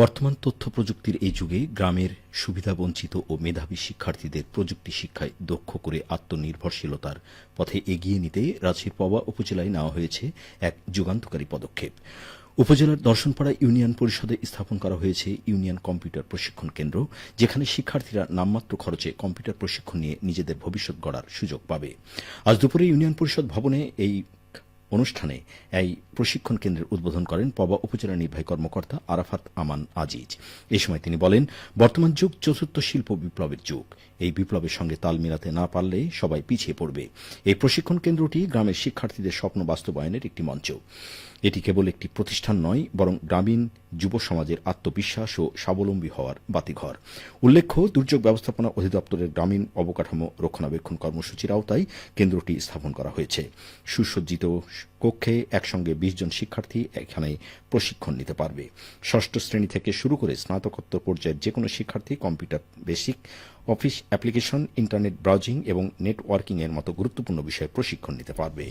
বর্তমান তথ্য প্রযুক্তির এই যুগে গ্রামের সুবিধাবঞ্চিত ও মেধাবী শিক্ষার্থীদের প্রযুক্তি শিক্ষায় দক্ষ করে আত্মনির্ভরশীলতার পথে এগিয়ে নিতে রাজশাহীর পবা উপজেলায় নেওয়া হয়েছে এক যুগান্তকারী পদক্ষেপ। উপজেলার দর্শনপাড়া ইউনিয়ন পরিষদে স্থাপন করা হয়েছে ইউনিয়ন কম্পিউটার প্রশিক্ষণ কেন্দ্র, যেখানে শিক্ষার্থীরা নামমাত্র খরচে কম্পিউটার প্রশিক্ষণ নিয়ে নিজেদের ভবিষ্যৎ গড়ার সুযোগ পাবে। আজ দুপুরে ইউনিয়ন পরিষদ ভবনে এই অনুষ্ঠানে এই প্রশিক্ষণ কেন্দ্রের উদ্বোধন করেন পবা উপজেলা নির্বাহী কর্মকর্তা আরাফাত আমান আজিজ। এ সময় তিনি বলেন, বর্তমান যুগ চতুর্থ শিল্প বিপ্লবের যুগ। এই বিপ্লবের সঙ্গে তাল মেলাতে না পারলে সবাই পিছিয়ে পড়বে। এই প্রশিক্ষণ কেন্দ্রটি গ্রামের শিক্ষার্থীদের স্বপ্ন বাস্তবায়নের একটি মঞ্চ। এটি কেবল একটি প্রতিষ্ঠান নয়, বরং গ্রামীণ যুব সমাজের আত্মবিশ্বাস ও স্বাবলম্বী হওয়ার বাতিঘর। উল্লেখ্য, দুর্যোগ ব্যবস্থাপনা অধিদপ্তরের গ্রামীণ অবকাঠামো রক্ষণাবেক্ষণ কর্মসূচির আওতায় কেন্দ্রটি স্থাপন করা হয়েছে। সুসজ্জিত কক্ষে একসঙ্গে বিশ জন শিক্ষার্থী এখানে প্রশিক্ষণ নিতে পারবে। ষষ্ঠ শ্রেণি থেকে শুরু করে স্নাতকোত্তর পর্যায়ের যে কোনো শিক্ষার্থী computer basic office application internet browsing এবং নেটওয়ার্কিংয়ের মতো গুরুত্বপূর্ণ বিষয়ে প্রশিক্ষণ নিতে পারবে।